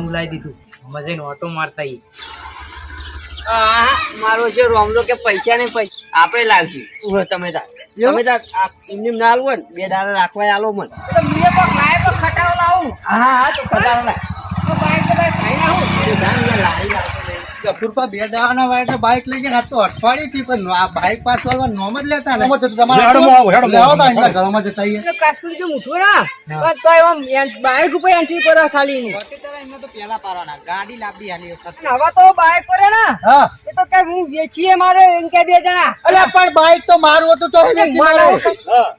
નવું લાવી દીધું. અમે ઓટો મારતા ઈ મારો છે રોમલો કે પૈસા ને પૈસા. આપણે લાવશું. ઊભો તમે તાર તમે તાર આ ના આલવો ને બે દાડા રાખવા આલો મન. તો મીએ તો ખાય તો ખટાવ લાવું. હા હા તો ખટાવ લાય. તો બાઈક તો બાઈક ખાઈ નાખું. તો જાન નહીં. ગફુરપા બે દાવાના વાય બાઇક લઈ ગયા તો અઠવાડિયે થી પણ આ બાઇક પાસ વાળવા નોમ જ લેતા ને તમારે હેડો માં આવો, હેડો માં લેવો આવો. તો એમના ઘરમાં જતા આઈએ. કાશ્મીર જે મૂઠું ના. તો એમ એન- બાઈક ઉપર એન્ટ્રી પર ખાલી ની. એમને તો પેલા પાડવાના. ગાડી લાવવી હાલી વખત હવે તો બાઈક પર ને હા. એ તો કે હું વેચીએ મારે એમ કે બે જણા. અલ્યા પણ બાઇક તો મારું હતું તો વેચી મારે માર્યું.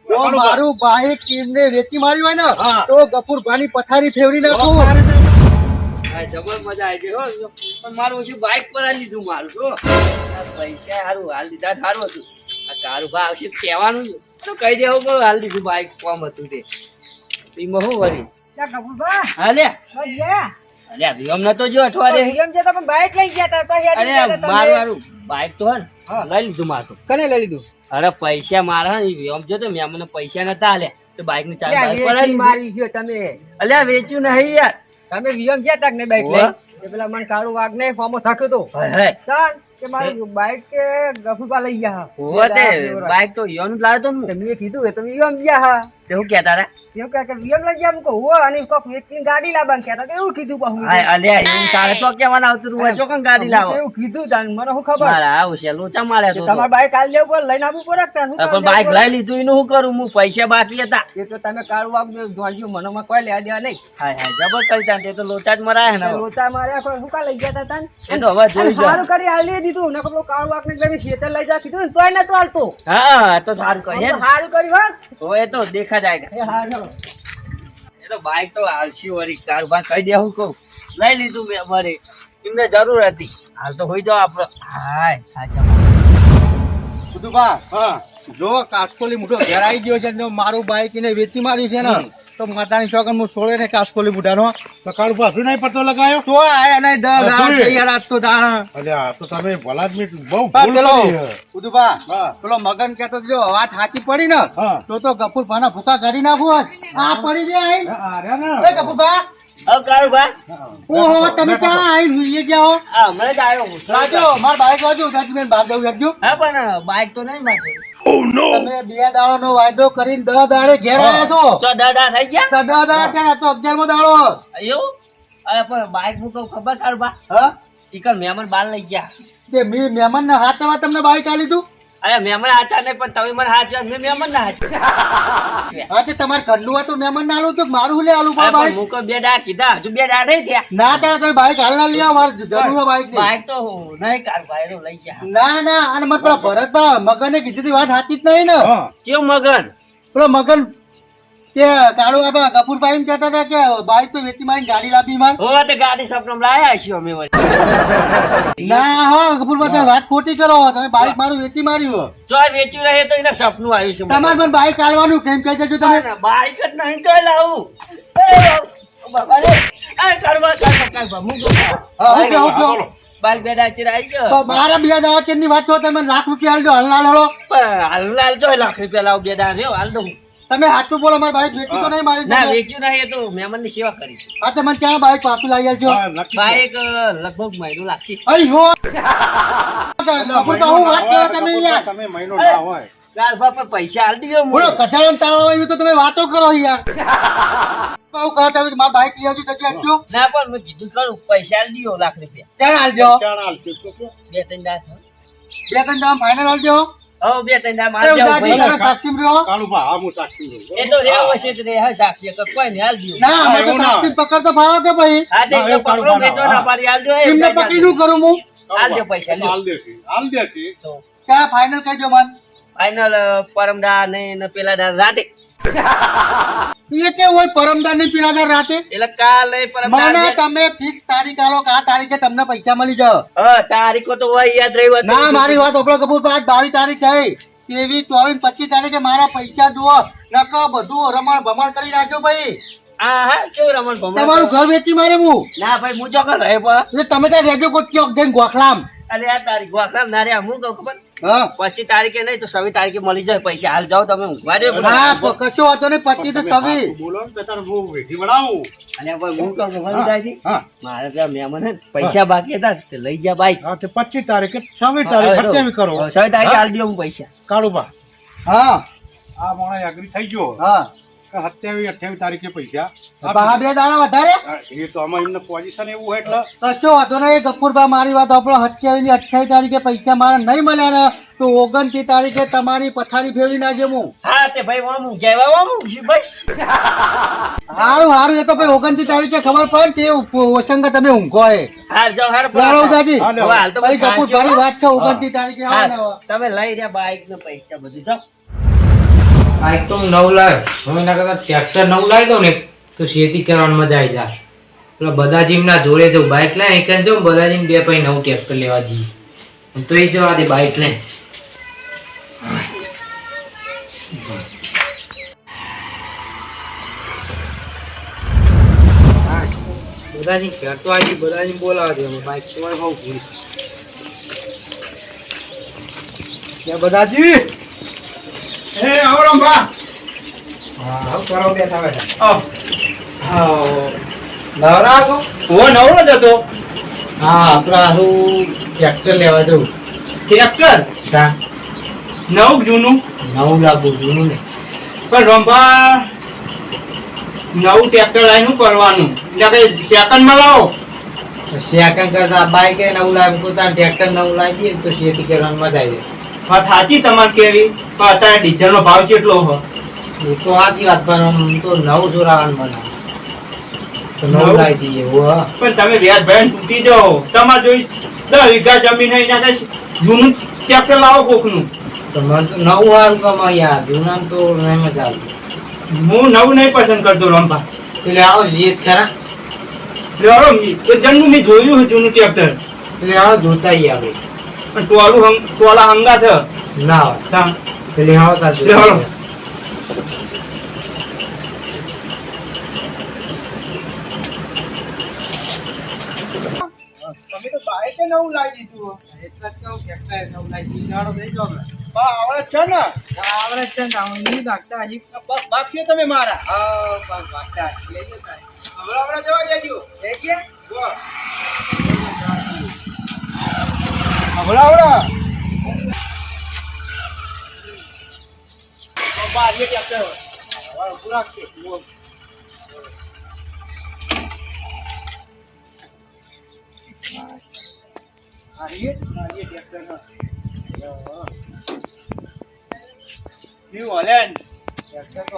જો મારું બાઇક એમને વેચી માર્યું હોય ને હા. તો ગફુરભાની પથારી ફેરવી નાખું. જબર મજા આવી ગઈ હો. પણ મારું ઓછું બાઇક પર આ લીધું મારું જો પૈસા સારું હાલ લીધા સારું હતું. આ કારું ભાવ આવશે તો કહેવાનું તો કહી દેવું કે હાલ દીધું બાઈક કોમ હતું તે. એમાં શું વળી? ત્યાં કપૂરભા, હા લે. બસ ગયા. અલ્યા વિયમ નતો જો અઠવાડિયે? એમ જતા પણ બાઈક લઈ ગયા તા, તો હેડી ગયા તા તમે. મારું બાઇક તો હે લઈ લીધું મારું કને લઈ લીધું? અરે પૈસા મારા ને વિયમ જો તો મેં મને પૈસા નતા આલ્યા તો બાઇકની ચાલ પર મારી ગયો તમે. અલ્યા વેચ્યું નહીં યાર. તમે વિયમ ગયા તા ને બાઈક લઈ એ પેલા મને કાળું વાઘ ને ફોર્મ થાક્યો તો. કે મારું બાઈક કે ગફુપા લઈ ગયા બાઈક બાઇક તો યન લાવ્યો તો કીધું તમે તો ગયા હા. તે હું કહેતા રે એમ કહે કે વિયમ લઈ ગયા મૂકો હો અને કોક વેચીને ગાડી લાવવાનું કહેતા તો એવું કીધું પાછું હાય અલ્યા એવું તારે તો કેવાનું આવતું તું ચોકન ગાડી લાવો. એવું કીધું તાન મને શું ખબર? મારા આવું છે લોચા મારે તો તમારે બાઈક હાલ લેવું પડે લઈને આવવું પડે તાન? પણ બાઈક લઈ લીધું એનું શું કરું? હું પૈસા બાકી હતા. એ તો તમે કાળું ને જોડજો મને માં કોઈ લેવા દેવા નહીં. હાય હાય જબર કરી તાન તે તો લોચા જ મરાય ને લોચા માર્યા કોઈ શું કા લઈ ગયા તાન? એ તો હવે જોઈ જા. સારું કરી હાલી દીધું. ને પેલો કાળું વાઘ ને તમે ખેતર લઈ જા કીધું તોય નતું હાલતો. હા તો સારું કહે તો સારું કર્યું હો. તો એ તો દેખા જાય એ એ તો બાઇક તો હાલશી કાર કારોબાર કહી દે હું કહું. લઈ લીધું મેં અમારે. એમને જરૂર હતી. હાલ તો હોઈ જાવ આપણો હાય સાચા સુધુભા હા. જો કાસકોલી મોટો ઘેર આવી ગયો છે જો મારું બાઇક એને વેચી માર્યું છે ને. તો માતાની શોખન હું છોડે ને કાસકોલી કાળ ઉપર હજુ નહીં પડતો લગાયો? તો આયા નહીં દસ દાડા યાર આજ તો દાણા. અલ્યા તો તમે ભલા જ મીઠ બહુ પેલો હા. પેલો મગન કેતો જો વાત સાચી પડી ને તો તો ગફુર ભાના ભૂકા કરી નાખો. આ પડી દે આઈ આ. એ ગફુરભા. હવે ઓહો તમે ક્યાં આઈ સુઈએ ગયા હો? આ હમણાં જ આવ્યો હું. લાજો બાઈક વાજો જવું રાખજો હા પણ બાઇક તો નહીં મારે તમે બે દાડો નો વાયદો કરીને દસ દાડે ઘેર આવ્યા છો? તો દાદા થઈ ગયા? તો દસ દાડા ત્યાં તો અગિયારમો દાડો. એવું? અરે પણ બાઈક કહું ખબર કારોબાર હા? ઈકર મહેમાન બાર લઈ ગયા. તે મી મહેમાન ના હાથમાં તમને બાઈક આ તું અરે મહેમાન હાચા નહીં પણ તમે મને હાચા મેં મહેમાન ના હાચા. હા તે તમારે ઘરનું હતું મહેમાન ના આલું તો મારું હું લે આલું પણ ભાઈ બાઈક બે ડા કીધા હજુ બે ડા નહીં થયા. ના તા તમે બાઈક હાલ ના લઈ આવો મારે જરૂર બાઈકની બાઇક તો નહીં કાર ભાઈ લઈ ગયા. ના ના અને મત પેલા ભરત મગને કીધી વાત સાચી જ નહીં ને. હા. કેવું મગન? પેલો મગન તે કાળુ આપડે કપૂરભાઈ એમ કહેતા હતા કે બાઈક તો વેચી મારી ગાડી લાવી માર. હોવા તે ગાડી સપનમ લાયા છીએ અમે ના હો કપૂરભાઈ તમે વાત ખોટી કરો. તમે બાઈક મારું વેચી માર્યું. ચોય વેચ્યું રહે તો એને સપનું આવ્યું છે. તમારે પણ બાઈક કાઢવાનું કેમ કહે છે જો તમે? બાઈક જ નહીં ચોય લાવું. બાબા રે. એ કરવા કરવા હું જો બે આવી ગયો. મારા બે દાડા ચેનની વાત કરો તમે લાખ રૂપિયા આલજો હલના હાલ હાલ ચોય લાખ રૂપિયા લાવું બે રહ્યો હાલ દઉં તમે હાથું બોલો મારી બાઈક વેચી તો નહીં મારી ના વેચ્યું નહીં એ તો મહેમાનની સેવા કરી હા તે મને ક્યાં બાઈક પાછું આલજો નક્કી છે. બાઈક લગભગ મહિનો લાગશે. અઈ હો! વાત કરો તમે યાર. તમે મહિનો ના હોય. ચાર બાપા પૈસા હાલ દીધો બોલો કથાળાને તાવ આવ્યું તો તમે વાતો કરો યાર. કહું કહો તમે મારા બાઈક લઈ આવજો જલ્દી આપજો ના પણ મેં કીધું ખરું પૈસા હાલ દીધો લાખ રૂપિયા. આલજો ચાલ કે. બે ત્રણ દાસ બે ત્રણ દામ ફાઇનલ આલજો હવે બે ત્રણ દાસ એવું મારી દાદી જાવ તમે સાક્ષી રહ્યો કાળુભા, હા, હું સાક્ષી છું. એ તો રેવો છે તો હા સાક્ષી કે કોઈ ને હાલ દીધો ના અમે તો. સાક્ષી પકડ તો ભાવ કે ભાઈ હા તે પકડો ના હા. પાડી હાલ દો એમને પકડી નું કરું હું હાલ દે પૈસા. હાલ દેશે, હાલ. તો ક્યાં ફાઇનલ કહેજો મન ફાઇનલ પરમદા ને ને પેલા દા રાતે એ કે હોય પરમદારની પીલાદાર રાતે? એટલે કાલે મને તમે ફિક્સ તારીખ આલો કા તારીખે તમને પૈસા મળી જાવ હા તારીખો તો હોય યાદ રહી વાત ના મારી વાત ઓપડો કપૂર પાંચ બાવીસ તારીખ થઈ. તેવી ચોવીસ પચીસ તારીખે મારા પૈસા જુઓ. નકો બધું રમણ ભમણ કરી નાખ્યો ભાઈ. હા હા કેવું રમણ ભમણ તમારું ઘર વેચી મારે હું ના ભાઈ હું રહે તમે ત્યાં રેજો કોઈ ચોક જઈને ગોખલામ. અરે આ તારીખ ગોખલામ ના રે હું કહું ખબર? પચીસ તારીખે નહીં તો સવી તારીખે મળી જાય પૈસા. હાલ જાઓ તમે ઊંઘવા દે પ- વાંધો નહીં પચીસ તો સવી બોલો ને તો હું વેઠી વળાવું. અને ભાઈ હું કહું છું મારે ત્યાં મહેમાન પૈસા બાકી હતા તે લઈ જા બાઈક હા તે પચીસ તારીખે છવ્વીસ તારીખ કરો. છવ્વીસ તારીખે હાલ દઉં હું પૈસા. કાળુબા. હા. આ મોણા એગ્રી થઈ ગયો. હા. સત્યાવીસ અઠ્યાવીસ તારીખે પૈસા. બહા બે દાણા વધારે? એ તો આમાં એમને પોઝિશન એવું હોય એટલે. કશો વાંધો નહીં ગફુરભા મારી વાત આપણો સત્યાવીસની અઠ્યાવીસ તારીખે પૈસા મારા નહીં મળ્યા ને તો ઓગણત્રીસ તારીખે તમારી પથારી ફેરવી નાખે હું. હા તે ભાઈ વામું ઊંઘ્યા વામું ભાઈ. હારું હારું એ તો ભાઈ ઓગણત્રીસ તારીખે ખબર પડે છે ઓસંગ તમે ઊંઘો એ. હાર હાલ તો ભાઈ વાત છે હા. ઓગણત્રીસ તારીખે. તમે લઈ રહ્યા બાઈક ને પૈસા બધું જાઓ. બાઈક તો હું નવું લાવ્યો હવે એના કરતા ટ્રેક્ટર નવું લાવી દઉં ને તો ખેતી કરવાની મજા આવી જાય પેલા બધા જીમના જોડે જવું બાઇક લાય એક જ જાઉં બધા જીમ બે પછી નવું ટ્રેક્ટર લેવા જઈએ તો એ જવા દે બાઇક લઈને હા, બધાજી ઘર તો આવી બધાજી બોલાવા દે બાઇક તમારે બહુ ભૂલ. બધાજી એ આવો રંભા હા કરો બેઠા બેઠા આવ. નવરા છો? ઓ નવરો હા આપડે હું ટ્રેક્ટર લેવા જવું ટ્રેક્ટર? તા નવું જૂનું? નવું લાગુ જૂનું ને. પણ રંભા નવું ટ્રેક્ટર લાવીને શું કરવાનું એટલે કે સેકન્ડમાં લાવો. સેકન્ડ કરતા બાઈક એ નવું લાવી પોતાનું ટ્રેક્ટર નવું લાવી દઈએ તો ખેતી કરવાની મજા આવી વાત સાચી તમારે કેવી? તો અત્યારે ડીઝલનો ભાવ કેટલો હો? તો સાચી વાત પણ હું તો નવ જોરાવાનું મને. તો નવું? નવું? લાવી દઈએ એવું હા. પણ તમે વ્યાજ ભરાઈને તૂટી જાઓ. તમારે જોઈ દસ વીઘા જમીન હોય એના જૂનું ટ્રેક્ટર લાવો કોકનું. તો મને તો નવું સારું કમાય યાર જૂનામાં તો નહીં મજા આવે હું નવું નહીં પસંદ કરતો રંભા એટલે આવો જીત ખરા. એટલે તો મેં જોયું હતું જૂનું ટ્રેક્ટર. એટલે આવો જોતા આવીએ આપણે પણ ટોલું હંગ ટોલા હંગા છે ના તા પેલી આવો તાર લે. તમે તો બાઈક નવું લાવી દીધું એટલે જ કહું ટ્રેક્ટર નવું લાવી આવડે છે ને? આવડે છે ને. નહીં લાગતા હજી. પગ બાફીએ તમે મારા. હા બસ ભાગતા લઈ હમણાં હમણાં જવા દેજો. લઈ ગયા જો. હમણાં હમણાં બાર એ ટ્રેક્ટર હવે પૂરા છે આ એ આ એ ટ્રેક્ટર ન્યુ હોલેન્ડ ટ્રેક્ટર તો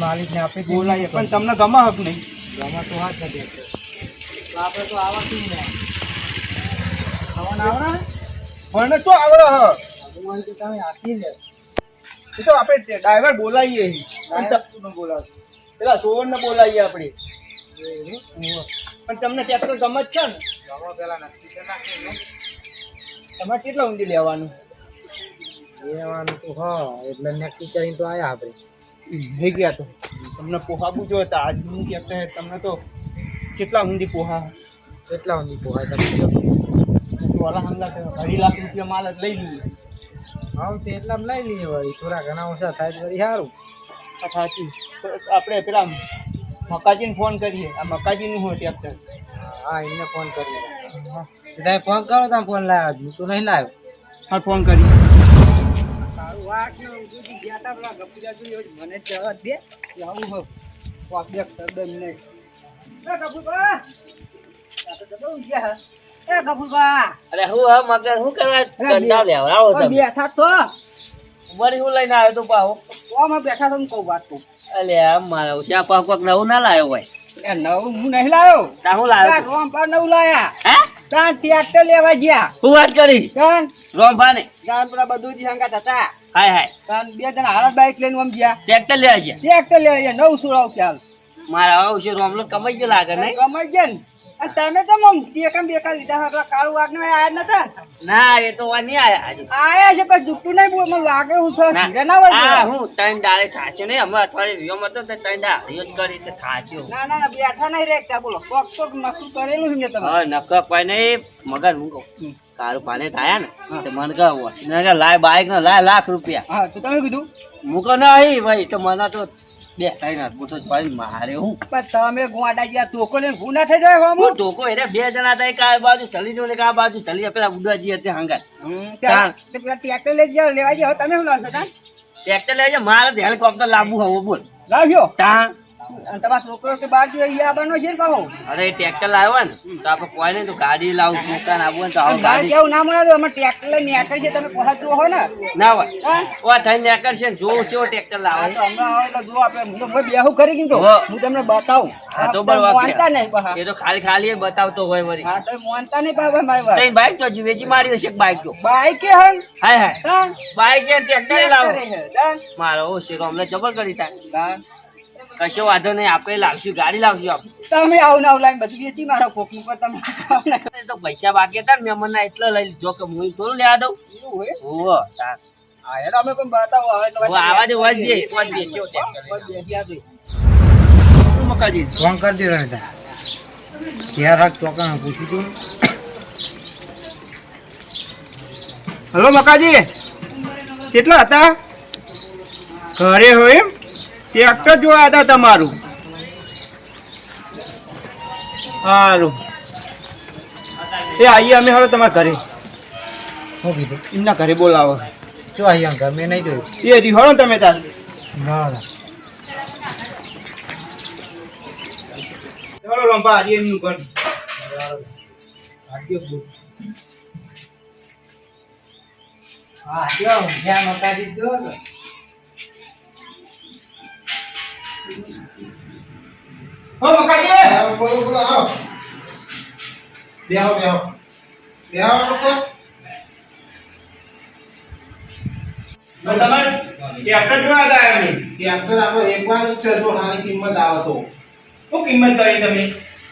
માલિક ને બોલાવો આપી. બોલાય પણ તમને ગમા હક નહીં. ગમા તો હાથ નથી. આપણે તો આવડતું ને. ખાવાના આવડે? મને તો આવડે હ. ભગવાન તો તમે આપી લે. એ તો આપણે ડ્રાઈવર બોલાવીએ બોલાવો. પેલા સોવન ને બોલાવીએ આપણે. પણ તમને ટ્રેક્ટર ગમે જ છે ને? પેલા નક્કી કરી નાખીએ તમારે કેટલા ઊંધી લેવાનું? લેવાનું તો હા એટલે નક્કી કરીને તો આવ્યા આપણે. થઈ ગયા તો. તમને પોહાબુ જો હતા આજનું ટ્રેક્ટર તમને તો કેટલા ઊંધી પોહા? કેટલા સુધી પોહા તમે. વાલા હમલા અઢી લાખ રૂપિયા માલ જ લઈ લઈએ હા તે એટલામાં લઈ લઈએ વળી થોડા ઘણા ઓછા થાય વળી સારું. આ સાચું. આપણે પેલા મકાજીને ફોન કરીએ. આ મકાજીનું હોય ટ્રેક્ટર હા એમને ફોન કરીએ. તમે ફોન કરો તમે ફોન લાવ્યો હું તો નહીં લાવ્યો. હા ફોન કરી સારું વાત ને ગયા તા પેલા મને જવા દે. આવું હો. વાગ્યા તદ્દન નહીં અરે હું હા મગર હું કરવા કંટાળ લેવડાવો તમે? બેઠા તો. વળી હું લઈને આવ્યો તો પાહો. ઓમાં બેઠા તો હું કહું વાત કહું. અલે મારા ત્યાં પાક પાક નવું ના લાવ્યો હોય. નવું હું નહીં લાવ્યો તા હું લાવ્યો છું? નવું લાયા. હે? ત્યાં ટ્રેક્ટર લેવા ગયા. હું વાત કરી? કાન રોમભા ને ગામ પેલા બધું જ હંગાત હતા. હાય હાય. કાન બે જણા હારા બાઈક લઈને આમ ગયા. ટ્રેક્ટર લેવા ગયા? ટ્રેક્ટર લેવા ગયા. નવ સુરાવ ખ્યાલ? મારા આવું છે રોમલો કમાઈ ગયો લાગે નહીં. કમાઈ ગયો ને? તમે તો મમ ટેકમ બેકા લીધા હતા કાળું વાઘને આયા નતા. ના એ તો વા નહીં આયા હજુ. આયા છે પણ જુઠ્ઠું નહીં બોલ મને લાગે હું તો ના. ધીરે ના આ વળગે. હું ત્રણ ડાળે થાચ્યો ને હમણાં અઠવાડિયે વિયો હતો તો ત્રણ હરિયો જ કરી તે થાચ્યો. ના ના ના બેઠા નહીં રેખતા બોલો. કોક કોક નક્કી કરેલું છે ને તમે હા નકર કોઈ નહીં મગર હું કહું. કારું પાને થાયા ને તો મને કહે લાય બાઈક ને લાય લાખ રૂપિયા. હા તો તમે કીધું? મૂકો નહીં ભાઈ તો મને તો બે ત્રણ હાથ મોટો ભાઈ મારે હું? પણ તમે ગોંડા ગયા તોકો લઈને થઈ જાય હું ટોકો એટલે બે જણા થાય આ બાજુ ચલી જો ને એક આ બાજુ ચલી જાય. પેલા ઉડવાજી હતી ત્યાં પેલા ટ્રેક્ટર લઈ જાઓ લેવા જાઓ તમે શું લાવશો ટ્રેક્ટર લઈ જાય મારે હેલિકોપ્ટર લાવવું હવે બોલ. લાવ્યો? તાં અને તમારા છોકરો કે બહાર જો અહીંયા આવવાનો છે કહો અરે ટ્રેક્ટર લાવ્યો ને તો આપણે કોઈ નહીં તો ગાડી લાવું છોકરાને આપવું ને તો આવો ગાડી. કેવું ના મળે તો અમે ટ્રેક્ટર લઈને નીકળી છે તમે પહોંચવો હોય ને. ના હોય. ઓ થઈને નીકળશે ને જોવું કેવો ટ્રેક્ટર હા, તો હમણાં આવે એટલે જુઓ આપણે હું બેહું કરી કીધું હું તમને બતાવું. હા તો તમે માનતા નહીં એ તો ખાલી ખાલી બતાવતો હોય વરી હા તો માનતા નહીં પાછા મારી વાત. તઈ બાઈક તો વેચી મારી હશે બાઈક તો? બાઈક હાય હાય. બાઈક ટ્રેક્ટર લાવો. હા. મારો છે અમને જબર કરી થાય. કશો વાંધો નહીં આપણે લાવશું ગાડી લાવશું આપણે તમે આવું આવું લાઈન બધું વેચી મારો કોક ઉપર તમે તો પૈસા બાકી હતા ને મેં મને એટલો લઈ લીધો. કે હું થોડું લેવા દઉં. હોય? ઓહો અમે પણ બતાવો હવે આવા દે. મકાજી? ફોન કરી દેજો ને તાર. રાખ ચોકણ પૂછી તું હલો મકાજી. કેટલા હતા? ઘરે હોય એમ? ટ્રેક્ટર જોયા હતા તમારું. સારું એ આવીએ અમે હવે તમારા ઘરે. શું કીધું? એમના ઘરે બોલાવો. શું અહીંયા મેં નહીં જોયું. એ રીહોળો તમે તાર. ના ના. ચાલો રંપા આજે એમનું ઘર. હા જો જ્યાં મકાજી જો હો મકાજી બોલો બોલો આવો. બેહો બેહો. બેહો લોકો. તમારે ટ્રેક્ટર જોવા હતા એમની ટ્રેક્ટર આપણો એકવાર જ છે જો હારી કિંમત આવે તો. શું કિંમત કરી તમે?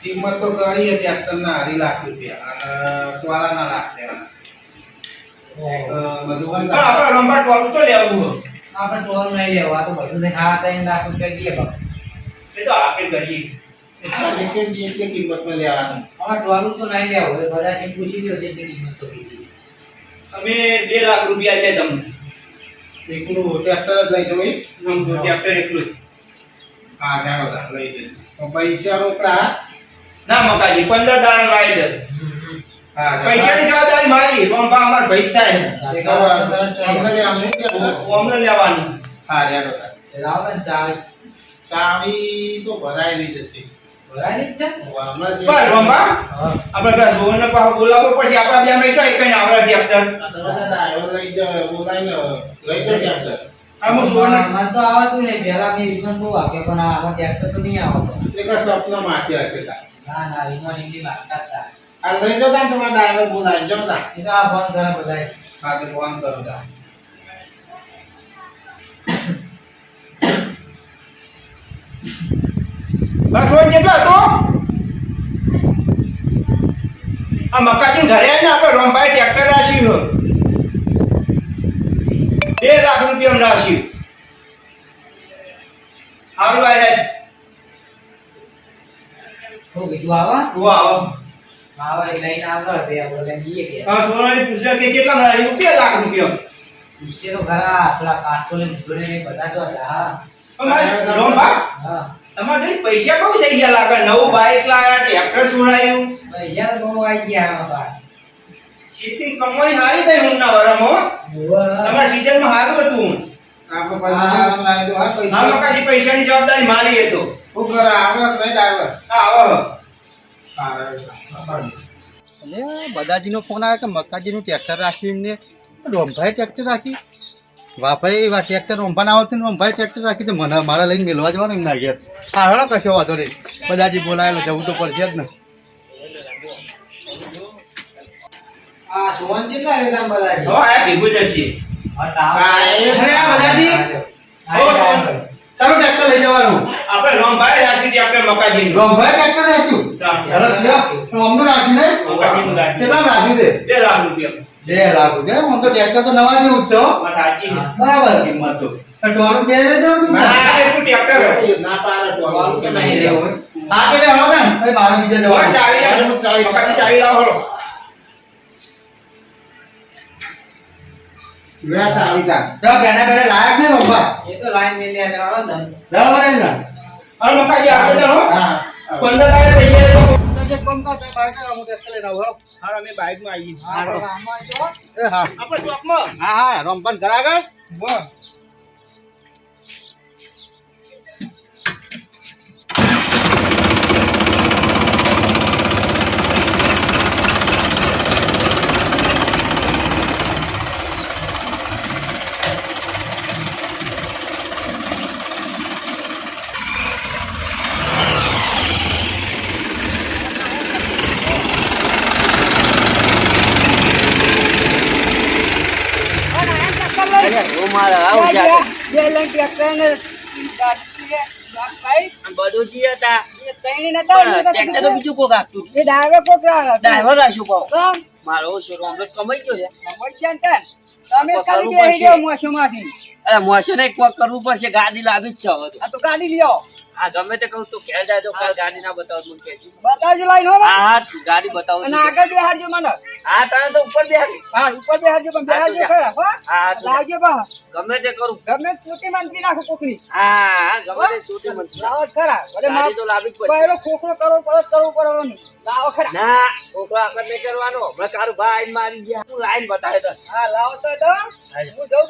કિંમત તો કરી ટ્રેક્ટર ના અઢી લાખ રૂપિયા. અને સોળાના લાખ દેવા બધું આપણે રમવા ટોલ તો લેવું. આપણે ટોલ નહીં લેવા આ તો બધું થઈને હા ત્રણ લાખ રૂપિયા દઈએ બાપ એ તો આપણે કરીએ કિંમતમાં લેવાનું. અમારે ટોલું તો નહીં લેવું એ બધાથી પૂછી જેટલી કિંમત તો કીધી. અમે બે લાખ રૂપિયા લે તમને. એકલું ટ્રેક્ટર જ લઈ જવું ટ્રેક્ટર એટલું જ. હા જાણો લઈ જજો પૈસા રોકડા. ના મકાજી પંદર દાણા લાવી દે. હા જાણો. પૈસાની જવાબદારી મારી પંપા અમાર ભાઈ થાય. એક અમને લેવાનું હા જાણો લાવો ને ચાવી. ચાવી તો ભરાયેલી જ હશે. ભરાયેલી જ છે? પણ રંપા આપણે પેલા સોહનને પાછો બોલાવવો પડશે. આપણા બે મેં ચોઈ કઈ આવડે ટ્રેક્ટર તો ડ્રાઈવર લઈ જાઓ, બોલાવીને લઈ જાઓ ટ્રેક્ટર. આ હું મને તો આવડતું નહીં. પહેલા મેં વિમાન બહુ વાગે પણ આમાં ટ્રેક્ટર તો નહીં આવતો એક સપના માથે હશે તાર. ના ના વિમાન એમની હતા. આ જાઓ તાર તમારા ડ્રાઈવર બોલાય જો તા એ તો આ ફોન કરે બોલાય હા તે ફોન કરો તા બસ હોય કેટલા હતો? આ મકાજી ઘરે ને આપણે રોમભાઈ ટ્રેક્ટર રાખ્યું છે. બે લાખ રૂપિયા રાખ્યું. સારું આ શું કીધું આવા? વાહ આવા. એ લઈને આગળ તે આપણે લઈને જઈએ કે. હા સોનાની પૂછ્યા કે કેટલા રાખ્યું બે લાખ રૂપિયા. પૂછશે તો ખરા પેલા કાસ્ટોલે જોડે બધા તો હતા. હા. હા તમારે જોડે પૈસા બહુ થઈ ગયા લાગે. નવું બાઇક લાયા ટ્રેક્ટર સુડાયું પૈસા તો બહુ આવી ગયા આમાં પાછા. ખેતી કમાઈ સારી થઈ વરમ. હો તમારા સીઝનમાં સારું હતું. આપણે હા, પૈસા. હા મકાજી પૈસાની જવાબદારી મારી એ તો શું કરે, આવે નહીં ડ્રાઈવર? હા આવો. હા, બધાજીનો બદાજીનો ફોન આવ્યો કે મક્કાજીનું ટ્રેક્ટર રાખ્યું એમને. રોમભાઈ ટ્રેક્ટર રાખી. વાભાઈ વા ટ્રેક્ટર રોમભાને આવતું ને રોમભાઈ ટ્રેક્ટર રાખી તો મને મારા લઈને મેળવા જવાનું એમના ઘેર. હા હેડો કશો વાંધો નહીં. બદાજી બોલાયેલો જવું તો પડશે જ ને. આ સોન કેટલા રહ્યા તમે આ ભેગું જશે ટ્રેક્ટર લઈ જવાનું. આપણે રોમભાઈ રાખી આપણે મકાજી રોમભાઈ ટ્રેક્ટર રાખ્યું સરસ છે અમનું રાખ્યું. કેટલા રાખી દે બે લાખ રૂપિયા. બે લાખ રૂપિયા. હું તો ટ્રેક્ટર તો નવા જેવું જ છે હો. વાત સાચી છે. બરાબર. કિંમત તો પણ ટોલું પહેરી લેજો ને. ના એ ટ્રેક્ટર તો. હા કે ને મારે બીજે ચાવી લાવો. ચાવી લાવો લાયક ને રોમભા એ તો લાઈન બરાબર ને. જા હવે ये આગળ જાઓ. હા પંદર લાખ પૈસા લેજો. જે કોમ કા તે બહાર કાઢો, હું હો. અમે બાઇકમાં આવીએ. એ હા આપણે ચોકમાં. હા હા રોમપન કરા આગળ વાહ. પડશે. જાઓ મોસમમાંથી. અરે મોસે ને કોક કરવું પડશે. ગાડી લાવી જ છે આ તો ગાડી લ્યો. આ ગમે તે કહું તો ઘેર તો કાલ ગાડી ના બતાવ મને કે બતાવજો લાઈન હો હા હા ગાડી બતાવો અને. આગળ બેહાડજો મને. હા તને તો ઉપર બેહાડી. હા ઉપર બેહાડજો પણ બેહાડજો ખરા હો? હા, લાવજો બા ગમે તે કરું. ગમે છૂટી મંત્રી નાખો કોકરી હા હા ગમે તે છૂટી મને લાવો ખરા. ભલે મારી તો લાવી પડે પહેલો ખોખરો કરવો પડો કરવું પડવાનું લાવો ખરા. ના છોકરો આગળ નહીં કરવાનો. હમણાં તારું ભાઈ મારી ગયા. તું લાઈન બતાવે તો. હા લાવો તો તો. હું. જઉં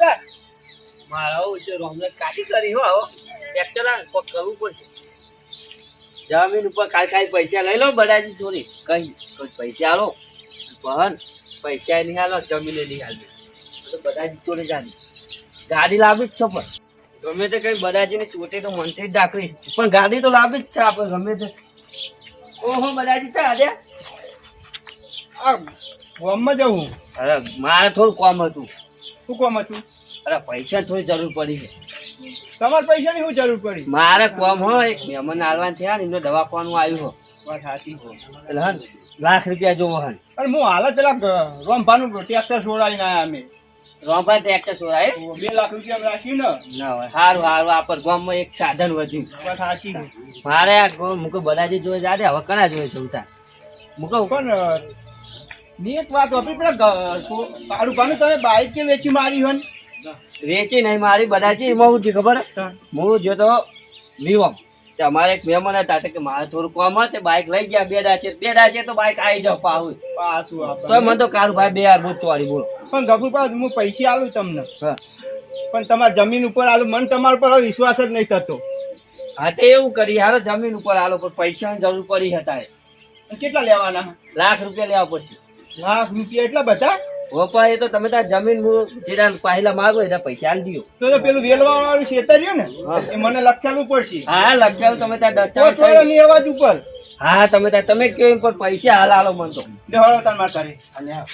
મારા છે રોમને કાઢી કરી હો ટ્રેક્ટર આ કોક કરવું પડશે. જમીન ઉપર ખાલી ખાલી પૈસા લઈ લો બડાજી ચોરી કઈ? કોઈ પૈસા આલો. બહન પૈસા નહીં હાલો જમીને નહીં હાલવી તો બડાજી ચોરી જાણી ગાડી લાવી જ છો પણ. ગમે તે કઈ બધાજીને ચોટે તો મનથી જ ડાકરી. પણ ગાડી તો લાવી જ છે આપણે ગમે તે. ઓહો બધાજી છે આજે કોમમાં જવું અરે મારે થોડું કોમ હતું. શું કોમ હતું? અરે પૈસા થોડી જરૂર પડી છે. તમારે પૈસાની શું જરૂર પડી? મારે કોમ હોય એક મહેમાન આલવાન થયા ને એમને દવાખાનું આવ્યું હો. વાત સાચી એટલે હન લાખ રૂપિયા જોવો હન. અને હું હાલ જ પેલા રોમભાનું ટ્રેક્ટર છોડાવીને આવ્યા અમે. રોંભાઈ ટ્રેક્ટર સોરાય બે લાખ રૂપિયા રાખ્યું ને. ના હોય સારું સારું આ પર ગામમાં એક સાધન વધ્યું. વાત સાચી મારે આ મૂકો બધા બધાજી જોઈ જાડે હવે કના જોઈ જવતા મુકે પણ અ, ની એક વાત હતી પેલા તમે બાઈક કે વેચી મારી હોય ને? વેચી નહીં મારી બધાથી એમાં હું ખબર? હું. જો તો વિવમ અમારે એક મહેમાન હતા કે મારે થોડું કોમ તે બાઇક લઈ ગયા બે છે બે છે તો બાઇક આવી જાવ પાવું પાછું તો મને તો કારું ભાઈ બે યાર બહુ ચોરી બોલો. પણ ગફુરપા હું પૈસા આલું તમને. હા. પણ તમારી જમીન ઉપર આલું મને તમારા પર વિશ્વાસ જ નહીં થતો. હા તે એવું કરી હારો જમીન ઉપર આલો પણ પૈસાની જરૂર પડી હતા કેટલા લેવાના? લાખ રૂપિયા લેવા પડશે. લાખ રૂપિયા એટલા બધા? વપા એ તો તમે તાર જમીન જીરા પહેલા માગો એટલે પૈસા આલ દો તો પેલું વેલવા વાળું શેતર રહ્યું ને એ મને લખેલું પડશે. હા લખેલું તમે તાર દસ્તાવેજની અવાજ ઉપર. હા તમે તાર તમે કયો એમ પણ પૈસા હાલ હાલો મને તો. દેવાળો તાર માર કરી અને હા.